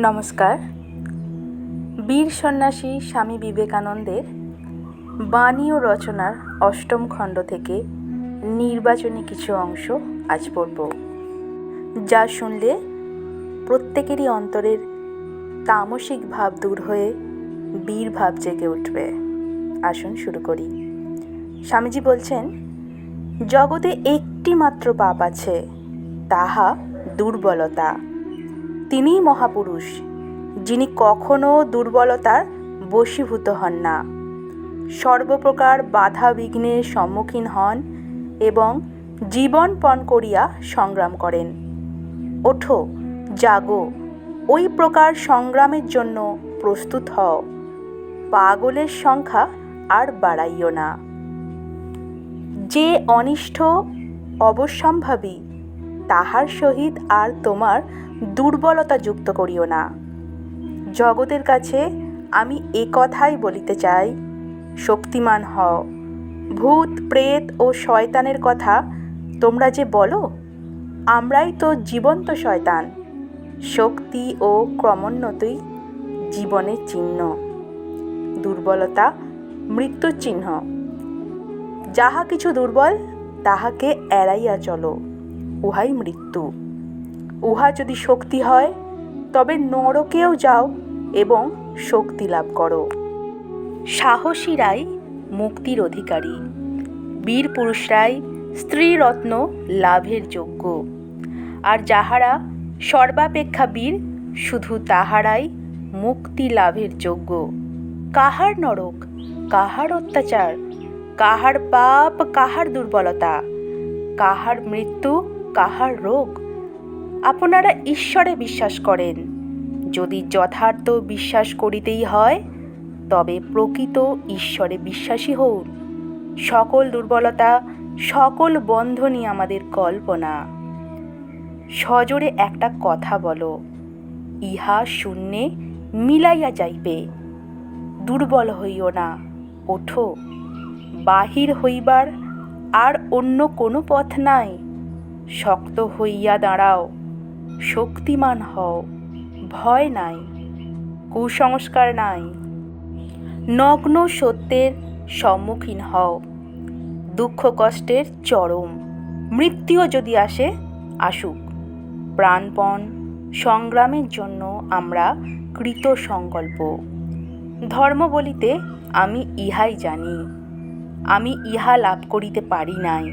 নমস্কার। বীর সন্ন্যাসী স্বামী বিবেকানন্দের বাণী ও রচনার অষ্টম খণ্ড থেকে নির্বাচনী কিছু অংশ আজ পড়ব। যা শুনলে প্রত্যেকেরই অন্তরের তামসিক ভাব দূর হয়ে বীর ভাব জেগে উঠবে। আসুন শুরু করি। স্বামীজি বলছেন, জগতে একটি মাত্র পাপ আছে, তাহা দুর্বলতা। তিনিই মহাপুরুষ, যিনি কখনো দুর্বলতার বশীভূত হন না। সর্বপ্রকার বাধা বিঘ্নের সম্মুখীন হন এবং জীবন পণ করিয়া সংগ্রাম করেন। ওঠো, জাগো, ওই প্রকার সংগ্রামের জন্য প্রস্তুত হও। পাগলের সংখ্যা আর বাড়াইও না। যে অনিষ্ঠ অবশ্যম্ভাবী তাহার সহিত আর তোমার দুর্বলতা যুক্ত করিও না। জগতের কাছে আমি এ কথাই বলিতে চাই, শক্তিমান হও। ভূত, প্রেত ও শয়তানের কথা তোমরা যে বলো, আমরাই তো জীবন্ত শয়তান। শক্তি ও ক্রমোন্নতই জীবনের চিহ্ন। দুর্বলতা মৃত্যুর চিহ্ন। যাহা কিছু দুর্বল, তাহাকে এড়াইয়া চলো। উহাই মৃত্যু। উহা যদি শক্তি হয়, তবে নরকেও যাও এবং শক্তি লাভ করো। সাহসীরাই মুক্তির অধিকারী। বীর পুরুষরাই স্ত্রীরত্ন লাভের যোগ্য। আর যাহারা সর্বাপেক্ষা বীর, শুধু তাহারাই মুক্তি লাভের যোগ্য। কাহার নরক, কাহার অত্যাচার, কাহার পাপ, কাহার দুর্বলতা, কাহার মৃত্যু কাহার রোগ? আপনারা ঈশ্বরে বিশ্বাস করেন। যদি যথার্থ বিশ্বাস করিতেই হয়, তবে প্রকৃত ঈশ্বরে বিশ্বাসী হউন। সকল দুর্বলতা, সকল বন্ধনই আমাদের কল্পনা। সজোরে একটা কথা বলো, ইহা শূন্যে মিলাইয়া যাইবে। দুর্বল হইও না, ওঠো। বাহির হইবার আর অন্য কোনো পথ নাই। শক্ত হইয়া দাঁড়াও, শক্তিমান হও, ভয় নাই, কুসংস্কার নাই। নগ্ন সত্যের সম্মুখীন হও, দুঃখ কষ্টের চরম, মৃত্যুও যদি আসে, আসুক। প্রাণপণ সংগ্রামের জন্য আমরা কৃত সংকল্প ধর্ম বলিতে আমি ইহাই জানি। আমি ইহা লাভ করিতে পারি নাই।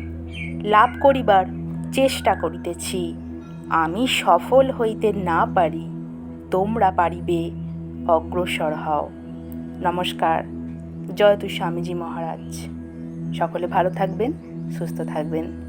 লাভ করিবার চেষ্টা করিতেছি। আমি সফল হইতে না পারি, তোমরা পারিবে, অগ্রসর হও। নমস্কার, জয় তু স্বামীজি মহারাজ। সকলে ভালো থাকবেন, সুস্থ থাকবেন।